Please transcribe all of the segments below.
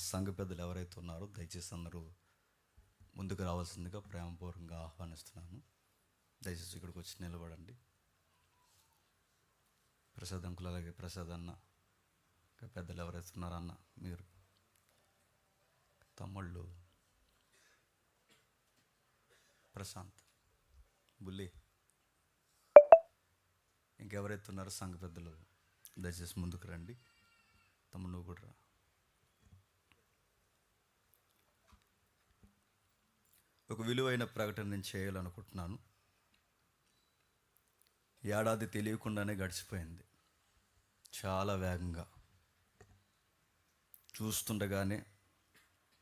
సంఘ పెద్దలు ఎవరైతే ఉన్నారో దయచేసి అందరూ ముందుకు రావాల్సిందిగా ప్రేమపూర్వకంగా ఆహ్వానిస్తున్నాను. దయచేసి ఇక్కడికి వచ్చి నిలబడండి. ప్రసాద్ అలాగే ప్రసాద్ అన్న ఇంకా పెద్దలు ఎవరైతే ఉన్నారన్న మీరు తమ్ముళ్ళు ప్రశాంత్ బుల్లి ఇంకెవరైతే ఉన్నారో సంఘ పెద్దలు దయచేసి ముందుకు రండి. తమ్ముడు నువ్వు కూడా ఒక విలువైన ప్రకటన నేను చేయాలనుకుంటున్నాను. ఏడాది తెలియకుండానే గడిచిపోయింది. చాలా వేగంగా. చూస్తుండగానే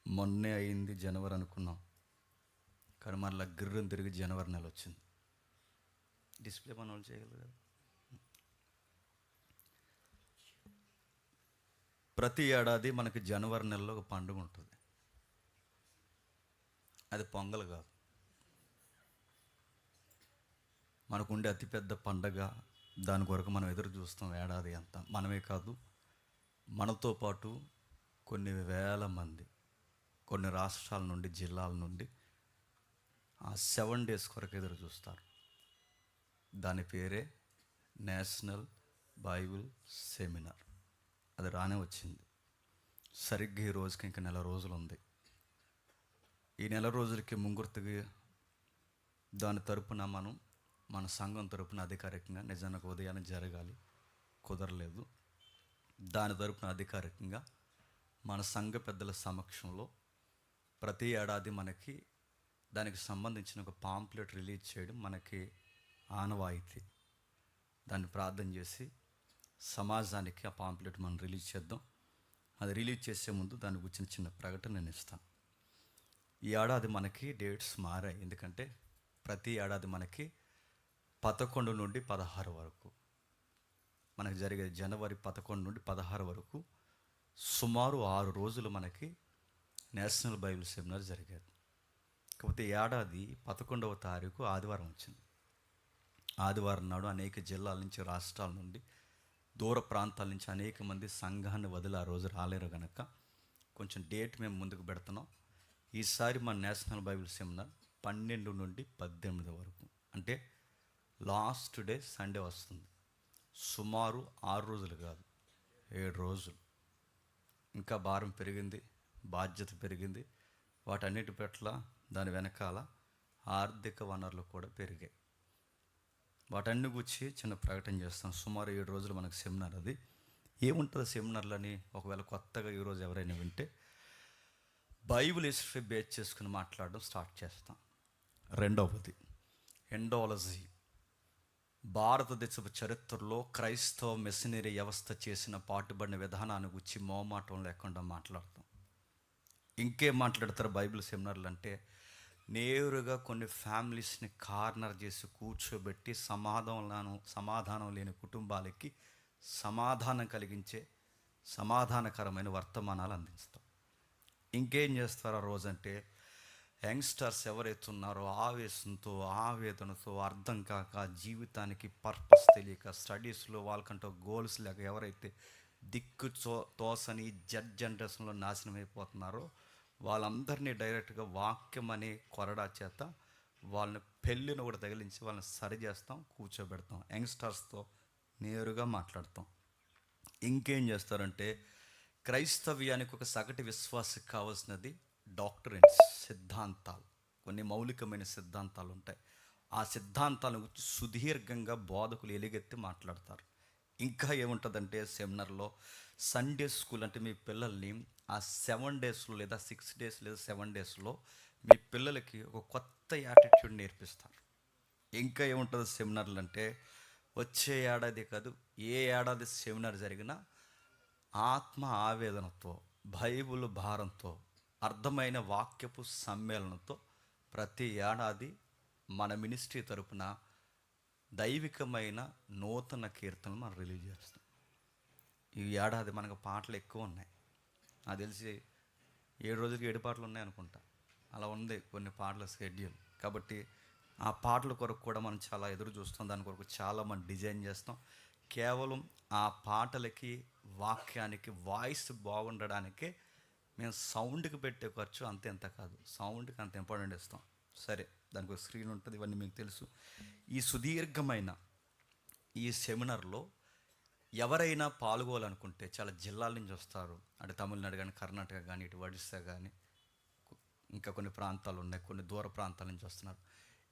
మొన్నే అయింది జనవరి అనుకున్నాం. కానీ మళ్ళీ గిర్రం తిరిగి జనవరి నెల వచ్చింది. డిస్ప్లే మన వాళ్ళు చేయగలరు కదా. ప్రతి ఏడాది మనకి జనవరి నెలలో ఒక పండుగ ఉంటుంది. అది పొంగల్ కాదు. మనకుండే అతిపెద్ద పండగ దాని కొరకు మనం ఎదురు చూస్తాం ఏడాది అంతా. మనమే కాదు మనతో పాటు కొన్ని వేల మంది కొన్ని రాష్ట్రాల నుండి జిల్లాల నుండి ఆ సెవెన్ డేస్ కొరకు ఎదురు చూస్తారు. దాని పేరే నేషనల్ బైబిల్ సెమినార్. అది రానే వచ్చింది. సరిగ్గా ఈ రోజుకి ఇంకా నెల రోజులు ఉంది. ఈ నెల రోజులకి ముంగుర్తుగా దాని తరపున మనం మన సంఘం తరపున అధికారికంగా నిజానికి ఉదయాన్నే జరగాలి. కుదరలేదు. దాని తరపున అధికారికంగా మన సంఘ పెద్దల సమక్షంలో ప్రతి ఏడాది మనకి దానికి సంబంధించిన ఒక పాంప్లెట్ రిలీజ్ చేయడం మనకి ఆనవాయితీ. దాన్ని ప్రార్థన చేసి సమాజానికి ఆ పాంప్లెట్ మనం రిలీజ్ చేద్దాం. అది రిలీజ్ చేసే ముందు దాని గురించి చిన్న ప్రకటన నేను ఇస్తాను. ఈ ఏడాది మనకి డేట్స్ మారాయి. ఎందుకంటే ప్రతి ఏడాది మనకి పదకొండు నుండి పదహారు వరకు మనకి జరిగే జనవరి పదకొండు నుండి పదహారు వరకు సుమారు ఆరు రోజులు మనకి నేషనల్ బైబిల్ సెమినార్ జరిగేది. కాకపోతే ఏడాది పదకొండవ తారీఖు ఆదివారం వచ్చింది. ఆదివారం నాడు అనేక జిల్లాల నుంచి రాష్ట్రాల నుండి దూర ప్రాంతాల నుంచి అనేక మంది సంఘాన్ని వదిలి ఆ రోజు రాలేరు కనుక కొంచెం డేట్ మేము ముందుకు పెడుతున్నాం. ఈసారి మన నేషనల్ బైబిల్ సెమినార్ పన్నెండు నుండి పద్దెనిమిది వరకు. అంటే లాస్ట్ డే సండే వస్తుంది. సుమారు ఆరు రోజులు కాదు ఏడు రోజులు. ఇంకా భారం పెరిగింది బాధ్యత పెరిగింది. వాటన్నిటి పట్ల దాని వెనకాల ఆర్థిక వనరులు కూడా పెరిగాయి. వాటన్ని గురించి చిన్న ప్రకటన చేస్తాం సుమారు ఏడు రోజులు మనకు సెమినార్ అది. ఏముంటుంది సెమినార్లని? ఒకవేళ కొత్తగా ఈరోజు ఎవరైనా వింటే బైబిల్ హిస్టరీ బేస్ చేసుకుని మాట్లాడడం స్టార్ట్ చేస్తాం. రెండవది. ఎండాలజీ. భారతదేశపు చరిత్రలో క్రైస్తవ మెషినరీ వ్యవస్థ చేసిన పాటుపడిన విధానాన్ని గురించి మోమాటం లేకుండా మాట్లాడతాం. ఇంకేం మాట్లాడతారు బైబిల్ సెమినార్లు అంటే నేరుగా కొన్ని ఫ్యామిలీస్ని కార్నర్ చేసి కూర్చోబెట్టి సమాధానం సమాధానం లేని కుటుంబాలకి సమాధానం కలిగించే సమాధానకరమైన వర్తమానాలు అందిస్తాం ఇంకేం చేస్తారు ఆ రోజంటే? యంగ్స్టర్స్ ఎవరైతే ఉన్నారో ఆవేశంతో ఆవేదనతో అర్థం కాక జీవితానికి పర్పస్ తెలియక స్టడీస్లో వాళ్ళకంటూ గోల్స్ లేక ఎవరైతే దిక్కు చో తోసని జడ్ జనరేషన్లో నాశనం అయిపోతున్నారో వాళ్ళందరినీ డైరెక్ట్గా వాక్యం అనే కొరడా చేత వాళ్ళని పెళ్ళిని కూడా తగిలించి వాళ్ళని సరి చేస్తాం కూర్చోబెడతాం. యంగ్స్టర్స్తో నేరుగా మాట్లాడతాం. ఇంకేం చేస్తారంటే క్రైస్తవ్యానికి ఒక సగటు విశ్వాసకి కావాల్సినది డాక్టరేట్ సిద్ధాంతాలు. కొన్ని మౌలికమైన సిద్ధాంతాలు ఉంటాయి. ఆ సిద్ధాంతాలను గురించి సుదీర్ఘంగా బోధకులు ఎలుగెత్తి మాట్లాడతారు. ఇంకా ఏముంటుందంటే సెమినార్లో సండే స్కూల్ అంటే మీ పిల్లల్ని ఆ సెవెన్ డేస్లో లేదా సిక్స్ డేస్ లేదా సెవెన్ డేస్లో మీ పిల్లలకి ఒక కొత్త యాటిట్యూడ్ నేర్పిస్తారు. ఇంకా ఏముంటుంది సెమినార్లు అంటే వచ్చే ఏడాది కాదు ఏ ఏడాది సెమినార్ జరిగినా ఆత్మ ఆవేదనతో బైబుల్ భారంతో అర్థమైన వాక్యపు సమ్మేళనంతో ప్రతి ఏడాది మన మినిస్ట్రీ తరపున దైవికమైన నూతన కీర్తనలు మనం రిలీజ్ చేస్తాం. ఈ ఏడాది మనకు పాటలు ఎక్కువ ఉన్నాయి. నాకు తెలిసి ఏడు రోజులకి ఏడు పాటలు ఉన్నాయి అనుకుంటా. అలా ఉంది కొన్ని పాటల షెడ్యూల్ కాబట్టి ఆ పాటల కొరకు కూడా మనం చాలా ఎదురు చూస్తాం. దాని కొరకు చాలా మనం డిజైన్ చేస్తాం. కేవలం ఆ పాటలకి వాక్యానికి వాయిస్ బాగుండడానికే మేము సౌండ్కి పెట్టే ఖర్చు అంత ఎంత కాదు. సౌండ్కి అంత ఇంపార్టెంట్ ఇస్తాం. సరే దానికి ఒక స్క్రీన్ ఉంటుంది ఇవన్నీ మీకు తెలుసు. ఈ సుదీర్ఘమైన ఈ సెమినార్లో ఎవరైనా పాల్గొవాలనుకుంటే చాలా జిల్లాల నుంచి వస్తారు. అంటే తమిళనాడు కానీ కర్ణాటక కానీ ఇటు ఒడిస్సా కానీ ఇంకా కొన్ని ప్రాంతాలు ఉన్నాయి కొన్ని దూర ప్రాంతాల నుంచి వస్తున్నారు.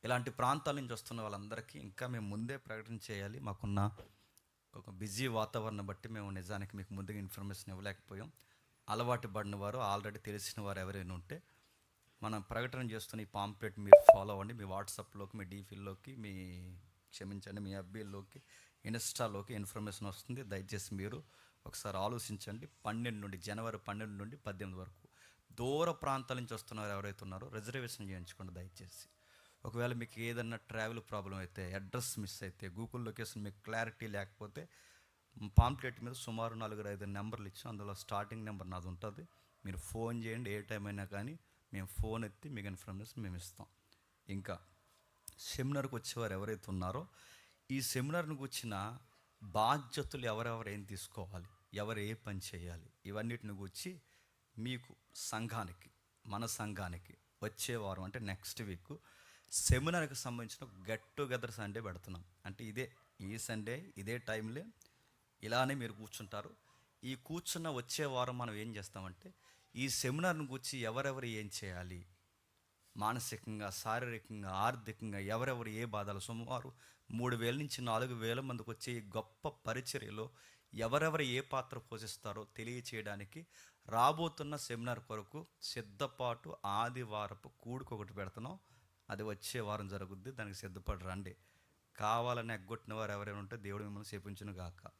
ఇలాంటి ప్రాంతాల నుంచి వస్తున్న వాళ్ళందరికీ ఇంకా మేము ముందే ప్రకటన చేయాలి. మాకున్న ఒక బిజీ వాతావరణం బట్టి మేము నిజానికి మీకు ముందుగా ఇన్ఫర్మేషన్ ఇవ్వలేకపోయాం. అలవాటు పడిన వారు ఆల్రెడీ తెలిసిన వారు ఎవరైనా ఉంటే మనం ప్రకటన చేస్తున్న ఈ పాంప్లెట్ మీరు ఫాలో అవ్వండి. మీ వాట్సాప్లోకి మీ డీఫీల్లోకి మీ క్షమించండి మీ అబ్బీల్లోకి ఇన్స్టాలోకి ఇన్ఫర్మేషన్ వస్తుంది. దయచేసి మీరు ఒకసారి ఆలోచించండి. పన్నెండు నుండి జనవరి పన్నెండు నుండి పద్దెనిమిది వరకు దూర ప్రాంతాల నుంచి వస్తున్నారు ఎవరైతే ఉన్నారో రిజర్వేషన్ చేయించుకోండి దయచేసి. ఒకవేళ మీకు ఏదన్నా ట్రావెల్ ప్రాబ్లం అయితే అడ్రస్ మిస్ అయితే గూగుల్ లొకేషన్ మీకు క్లారిటీ లేకపోతే పాంప్లెట్ మీద సుమారు నలుగురు ఐదు నెంబర్లు ఇచ్చాం అందులో స్టార్టింగ్ నెంబర్ నాది ఉంటుంది. మీరు ఫోన్ చేయండి ఏ టైం అయినా కానీ మేము ఫోన్ ఎత్తి మీకు ఇన్ఫర్మేషన్ మేము ఇస్తాం. ఇంకా సెమినార్కి వచ్చేవారు ఎవరైతే ఉన్నారో ఈ సెమినార్ని వచ్చిన బాధ్యతలు ఎవరెవరు ఏం తీసుకోవాలి ఎవరు ఏ పని చేయాలి ఇవన్నిటిని గురించి మీకు సంఘానికి మన సంఘానికి వచ్చే వారం అంటే నెక్స్ట్ వీక్ సెమినార్కి సంబంధించిన గెట్ టుగెదర్ సండే పెడుతున్నాం. అంటే ఇదే ఈ సండే ఇదే టైంలో ఇలానే మీరు కూర్చుంటారు. ఈ కూర్చున్న వచ్చే వారం మనం ఏం చేస్తామంటే ఈ సెమినార్ను కూర్చి ఎవరెవరు ఏం చేయాలి? మానసికంగా శారీరకంగా ఆర్థికంగా ఎవరెవరు ఏ బాధలు? సుమారు మూడు వేల నుంచి నాలుగు వేల మందికి వచ్చే ఈ గొప్ప పరిచర్యలో ఎవరెవరు ఏ పాత్ర పోషిస్తారో తెలియచేయడానికి రాబోతున్న సెమినార్ కొరకు సిద్ధపాటు ఆదివారపు కూడుకొకటి పెడుతున్నాం. అది వచ్చే వారం జరుగుద్ది దానికి సిద్ధపడి రండి. కావాలని ఎగ్గొట్టిన వారు ఎవరైనా ఉంటే దేవుడు మిమ్మల్ని చేపించును గాక.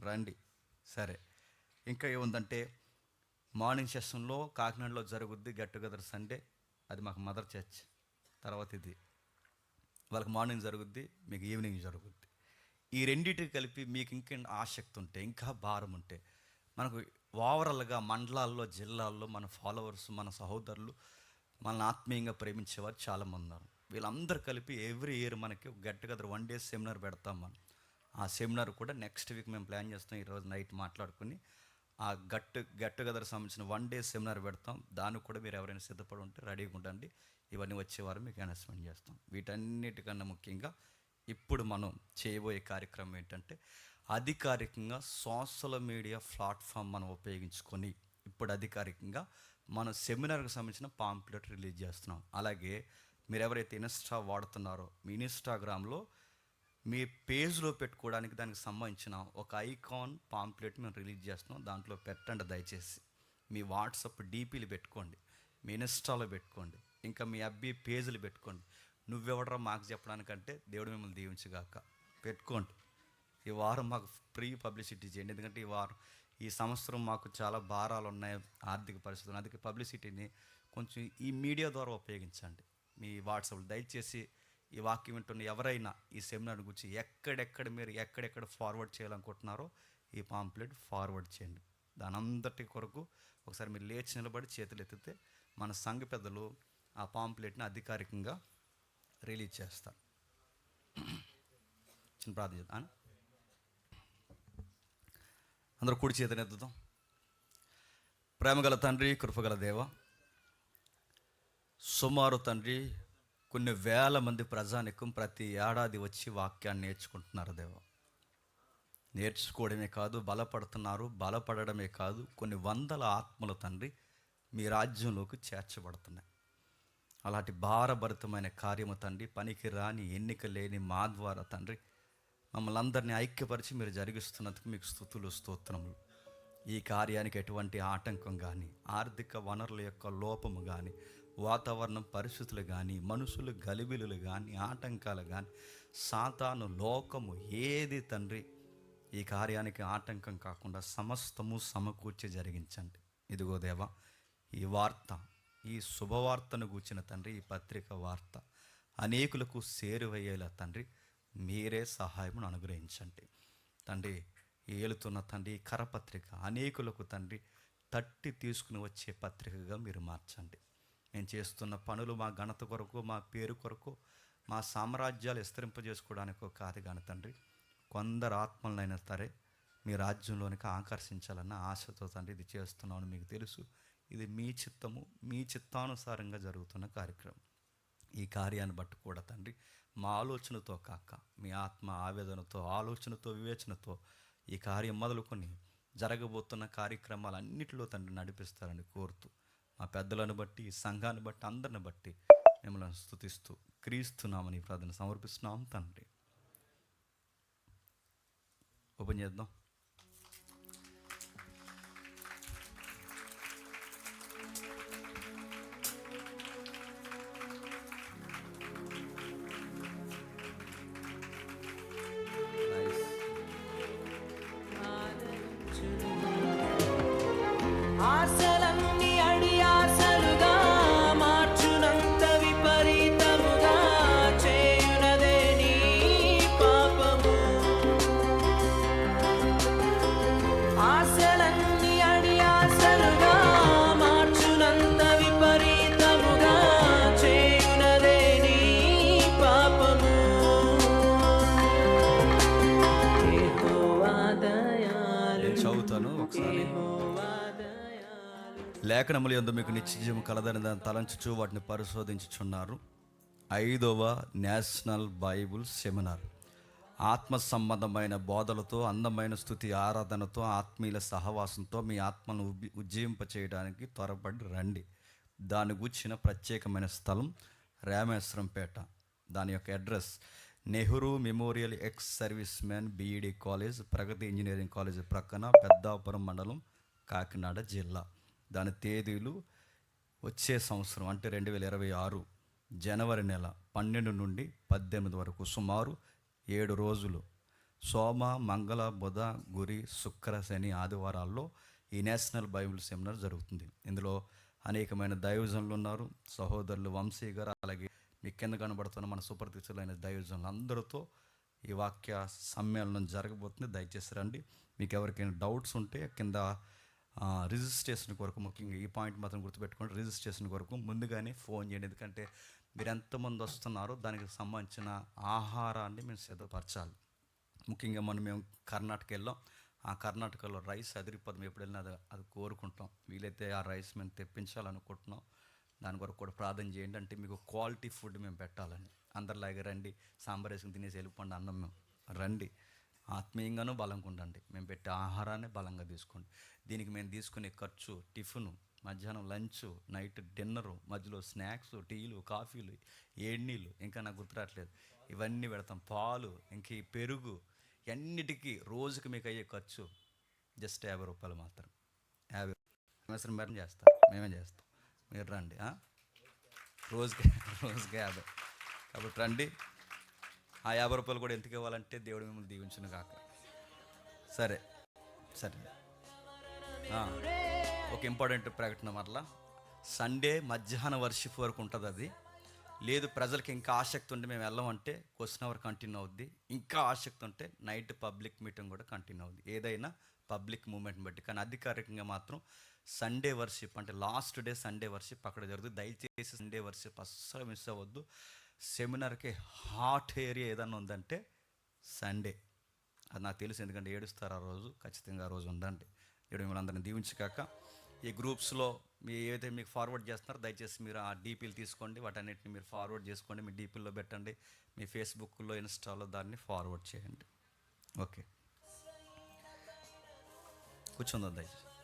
రండి. సరే. ఇంకా ఏముందంటే మార్నింగ్ సెషన్లో కాకినాడలో జరుగుద్ది గెట్ టుగెదర్ సండే. అది మాకు మదర్ చర్చ్. తర్వాత ఇది. వాళ్ళకి మార్నింగ్ జరుగుద్ది మీకు ఈవినింగ్ జరుగుద్ది. ఈ రెండింటికి కలిపి మీకు ఇంకా ఆసక్తి ఉంటే ఇంకా భారం ఉంటే మనకు ఓవరాల్గా మండలాల్లో జిల్లాల్లో మన ఫాలోవర్స్ మన సహోదరులు మనల్ని ఆత్మీయంగా ప్రేమించేవారు చాలామంది ఉన్నారు వీళ్ళందరూ కలిపి ఎవ్రీ ఇయర్ మనకి గట్టిగా వన్ డే సెమినార్ పెడతాం మనం. ఆ సెమినార్ కూడా నెక్స్ట్ వీక్ మేము ప్లాన్ చేస్తాం ఈరోజు నైట్ మాట్లాడుకుని. ఆ గట్టు గెట్ సంబంధించిన వన్ డే సెమినార్ పెడతాం. దానికి కూడా మీరు ఎవరైనా సిద్ధపడి ఉంటే రెడీగా ఉండండి. ఇవన్నీ వచ్చే వారం మీకు అనౌన్స్మెంట్ చేస్తాం. వీటన్నిటికన్నా ముఖ్యంగా ఇప్పుడు మనం చేయబోయే కార్యక్రమం ఏంటంటే అధికారికంగా సోషల్ మీడియా ప్లాట్ఫామ్ మనం ఉపయోగించుకొని ఇప్పుడు అధికారికంగా మన సెమినార్కి సంబంధించిన పాంప్లెట్ రిలీజ్ చేస్తున్నాం. అలాగే మీరు ఎవరైతే ఇన్స్టా వాడుతున్నారో మీ ఇన్స్టాగ్రామ్లో మీ పేజ్లో పెట్టుకోవడానికి దానికి సంబంధించిన ఒక ఐకాన్ పాంప్లెట్ మేము రిలీజ్ చేస్తున్నాం. దాంట్లో పెట్టండి దయచేసి. మీ వాట్సాప్ డీపీలు పెట్టుకోండి. మీ ఇన్స్టాలో పెట్టుకోండి. ఇంకా మీ అబ్బి పేజీలు పెట్టుకోండి. నువ్వెవడరా మాకు చెప్పడానికంటే దేవుడు మిమ్మల్ని దీవించగాక. పెట్టుకోండి. ఈ వారం మాకు ఫ్రీ పబ్లిసిటీ చేయండి. ఎందుకంటే ఈ వారం ఈ సంవత్సరం మాకు చాలా భారాలు ఉన్నాయి ఆర్థిక పరిస్థితులు. అందుకే పబ్లిసిటీని కొంచెం ఈ మీడియా ద్వారా ఉపయోగించండి. మీ వాట్సాప్ దయచేసి ఈ వాక్యం వింటున్న ఎవరైనా ఈ సెమినార్ గురించి ఎక్కడెక్కడ మీరు ఎక్కడెక్కడ ఫార్వర్డ్ చేయాలనుకుంటున్నారో ఈ పాంప్లెట్ ఫార్వర్డ్ చేయండి. దాని అంతటి కొరకు ఒకసారి మీరు లేచి నిలబడి చేతులు ఎత్తితే మన సంఘ పెద్దలు ఆ పాంప్లెట్ని అధికారికంగా రిలీజ్ చేస్తారు. చిన్న ప్రార్థన చేద్దాం. అందరూ కుడి చేతని ప్రేమగల తండ్రి కృపగల దేవ సుమారు తండ్రి కొన్ని వేల మంది ప్రజానికం ప్రతి ఏడాది వచ్చి వాక్యాన్ని నేర్చుకుంటున్నారు దేవ. నేర్చుకోవడమే కాదు బలపడుతున్నారు బలపడడమే కాదు కొన్ని వందల ఆత్మల తండ్రి మీ రాజ్యంలోకి చేర్చబడుతున్నాయి. అలాంటి భారభరితమైన కార్యము తండ్రి పనికి రాని ఎన్నిక లేని మా ద్వారా తండ్రి మమ్మల్ని అందరినీ ఐక్యపరిచి మీరు జరిగిస్తున్నందుకు మీకు స్థుతులు స్తోత్రములు. ఈ కార్యానికి ఎటువంటి ఆటంకం కానీ ఆర్థిక వనరుల యొక్క లోపము కానీ వాతావరణం పరిస్థితులు కానీ మనుషులు గలిబిలులు కానీ ఆటంకాలు కానీ సాతాను లోకము ఏది తండ్రి ఈ కార్యానికి ఆటంకం కాకుండా సమస్తము సమకూర్చి జరిగించండి. ఇదిగో దేవా ఈ వార్త ఈ శుభవార్తను గూర్చిన తండ్రి ఈ పత్రిక వార్త అనేకులకు చేరువయ్యేలా తండ్రి మీరే సహాయమును అనుగ్రహించండి. తండ్రి ఏలుతున్న తండ్రి కరపత్రిక అనేకులకు తండ్రి తట్టి తీసుకుని వచ్చే పత్రికగా మీరు మార్చండి. మేము చేస్తున్న పనులు మా ఘనత కొరకు మా పేరు కొరకు మా సామ్రాజ్యాలు విస్తరింపజేసుకోవడానికో కాదు కానీ తండ్రి కొందరు ఆత్మలనైనా సరే మీ రాజ్యంలోనికి ఆకర్షించాలన్న ఆశతో తండ్రి ఇది చేస్తున్నామని మీకు తెలుసు. ఇది మీ చిత్తము మీ చిత్తానుసారంగా జరుగుతున్న కార్యక్రమం. ఈ కార్యాన్ని బట్టి కూడా తండ్రి మా ఆలోచనతో కాక మీ ఆత్మ ఆవేదనతో ఆలోచనతో వివేచనతో ఈ కార్యం మొదలుకొని జరగబోతున్న కార్యక్రమాలన్నిటిలో తండ్రి నడిపిస్తారని కోరుతూ మా పెద్దలను బట్టి సంఘాన్ని బట్టి అందరిని బట్టి మిమ్మల్ని స్థుతిస్తూ క్రీస్తున్నామని ప్రార్థన సమర్పిస్తున్నాం తండ్రి. ఓపెన్ చేద్దాం. లేఖనములు ఎందు మీకు నిత్యజీవం కలదని దాన్ని తలంచుచు వాటిని పరిశోధించుచున్నారు. ఐదవ నేషనల్ బైబుల్ సెమినార్. ఆత్మ సంబంధమైన బోధలతో అందమైన స్థుతి ఆరాధనతో ఆత్మీయుల సహవాసంతో మీ ఆత్మను ఉబ్బి ఉజ్జీవింపచేయడానికి త్వరపడి రండి. దాని గుచ్చిన ప్రత్యేకమైన స్థలం రామేశ్వరంపేట. దాని యొక్క address Nehru memorial ex service man B E D college Pragati engineering college ప్రక్కన పెద్దాపురం మండలం కాకినాడ జిల్లా. దాని తేదీలు వచ్చే సంవత్సరం అంటే రెండు వేల ఇరవై ఆరు జనవరి నెల పన్నెండు నుండి పద్దెనిమిది వరకు సుమారు ఏడు రోజులు. సోమ మంగళ బుధ గురి శుక్ర శని ఆదివారాల్లో ఈ నేషనల్ బైబిల్ సెమినార్ జరుగుతుంది. ఇందులో అనేకమైన దైవజనులు ఉన్నారు. సహోదరులు వంశీ గారు అలాగే మీ కింద కనబడుతున్న మన సుపరిచితులైన దైవజనులు అందరితో ఈ వాక్య సమ్మేళనం జరగబోతుంది. దయచేసి రండి. మీకు ఎవరికైనా డౌట్స్ ఉంటే కింద రిజిస్ట్రేషన్ కొరకు ముఖ్యంగా ఈ పాయింట్ మాత్రం గుర్తుపెట్టుకోండి. రిజిస్ట్రేషన్ కొరకు ముందుగానే ఫోన్ చేయండి. ఎందుకంటే మీరు ఎంతమంది వస్తున్నారో దానికి సంబంధించిన ఆహారాన్ని మేము సిద్ధపరచాలి. ముఖ్యంగా మనం మేము కర్ణాటక వెళ్ళాం. ఆ కర్ణాటకలో రైస్ అదిరిపోదు. ఎప్పుడు వెళ్ళినా అది అది కోరుకుంటాం వీలైతే ఆ రైస్ మేము తెప్పించాలనుకుంటున్నాం. దాని కొరకు కూడా ప్రార్థన చేయండి. అంటే మీకు క్వాలిటీ ఫుడ్ మేము పెట్టాలని. అందరిలాగే రండి. సాంబార్ వేసుకుని తినేసి వెళ్ళిపోండి అన్నం మేము. రండి. ఆత్మీయంగానూ బలంగా ఉండండి మేము పెట్టే ఆహారాన్ని బలంగా తీసుకోండి. దీనికి మేము తీసుకునే ఖర్చు టిఫిను మధ్యాహ్నం లంచ్ నైట్ డిన్నరు మధ్యలో స్నాక్స్ టీలు కాఫీలు ఏడ్నీళ్ళు ఇంకా నాకు గుర్తురావట్లేదు ఇవన్నీ పెడతాం. పాలు ఇంక ఈ పెరుగు అన్నిటికీ రోజుకి మీకు అయ్యే ఖర్చు జస్ట్ యాభై రూపాయలు మాత్రం. యాభై సంవత్సరం మేడం చేస్తాం. మేమే చేస్తాం. మీరు రండి రోజుకి రోజుకి యాభై. కాబట్టి రండి. ఆ యాభై రూపాయలు కూడా ఎందుకు ఇవ్వాలంటే దేవుడు మిమ్మల్ని దీవించును కాక సరే సరే. ఒక ఇంపార్టెంట్ ప్రకటన మరలా. సండే మధ్యాహ్నం వర్షిప్ వరకు ఉంటుంది అది. లేదు ప్రజలకి ఇంకా ఆసక్తి ఉంటే మేము వెళ్ళామంటే క్వశ్చన్ అవర్ కంటిన్యూ అవుద్ది. ఇంకా ఆసక్తి ఉంటే నైట్ పబ్లిక్ మీటింగ్ కూడా కంటిన్యూ అవుద్ది. ఏదైనా పబ్లిక్ మూమెంట్ బట్టి. కానీ అధికారికంగా మాత్రం సండే వర్షిప్ అంటే లాస్ట్ డే సండే వర్షిప్ అక్కడ జరుగుతుంది దయచేసి సండే వర్షిప్ అస్సలు మిస్ అవ్వద్దు. సెమినార్కి హాట్ ఏరియా ఏదన్నా ఉందంటే సండే. అది నాకు తెలుసు ఎందుకంటే ఏడుస్తారు ఆ రోజు. ఖచ్చితంగా ఆ రోజు ఉందండి. ఏడు మిమ్మల్ని అందరిని దీవించకాక ఈ గ్రూప్స్లో మీ ఏదైతే మీకు ఫార్వర్డ్ చేస్తున్నారో దయచేసి మీరు ఆ డీపీలు తీసుకోండి. వాటన్నిటిని మీరు ఫార్వర్డ్ చేసుకోండి. మీ డీపీల్లో పెట్టండి. మీ ఫేస్బుక్లో ఇన్స్టాలో దాన్ని ఫార్వర్డ్ చేయండి. ఓకే. కూర్చుందా దయచేసి.